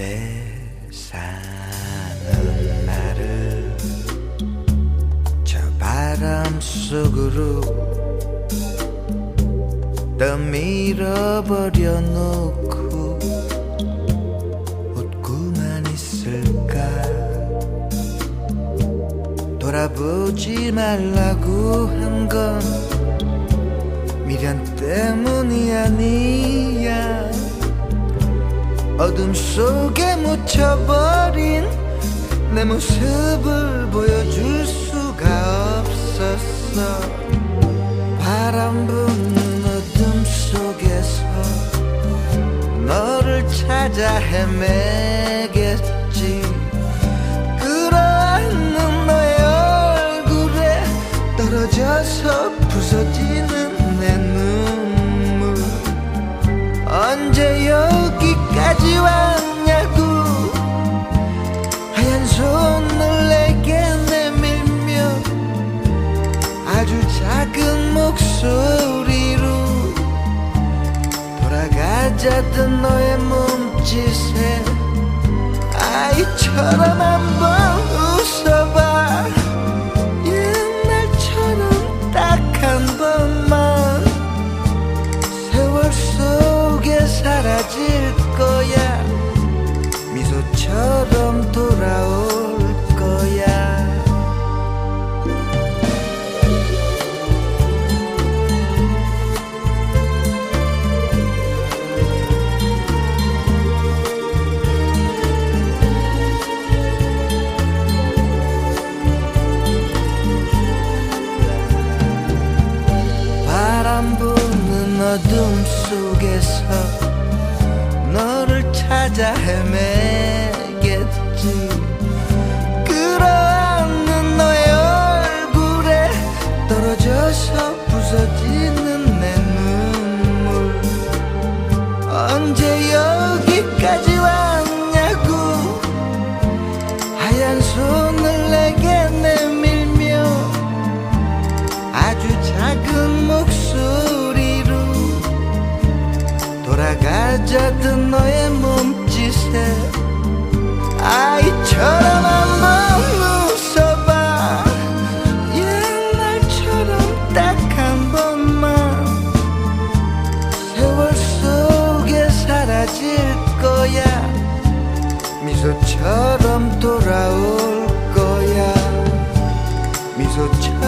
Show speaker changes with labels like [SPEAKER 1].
[SPEAKER 1] 세상은 나를 저 바람 속으로 더 밀어버려 놓고 웃고만 있을까? 돌아보지 말라고 한 건 미련 때문이 아니야. 어둠 속에 묻혀버린 내 모습을 보여줄 수가 없었어. 바람 부는 어둠 속에서 너를 찾아 헤매겠 여기까지 왔냐고. 하얀 손을 내게 내밀며 아주 작은 목소리로 돌아가자던 너의 몸짓에 아이처럼 한번 어둠 속에서 너를 찾아 헤매 사라져도 너의 몸짓에 아이처럼 한번 웃어봐. 옛날처럼 딱 한 번만 세월 속에 사라질 거야. 미소처럼 돌아올 거야. 미소처럼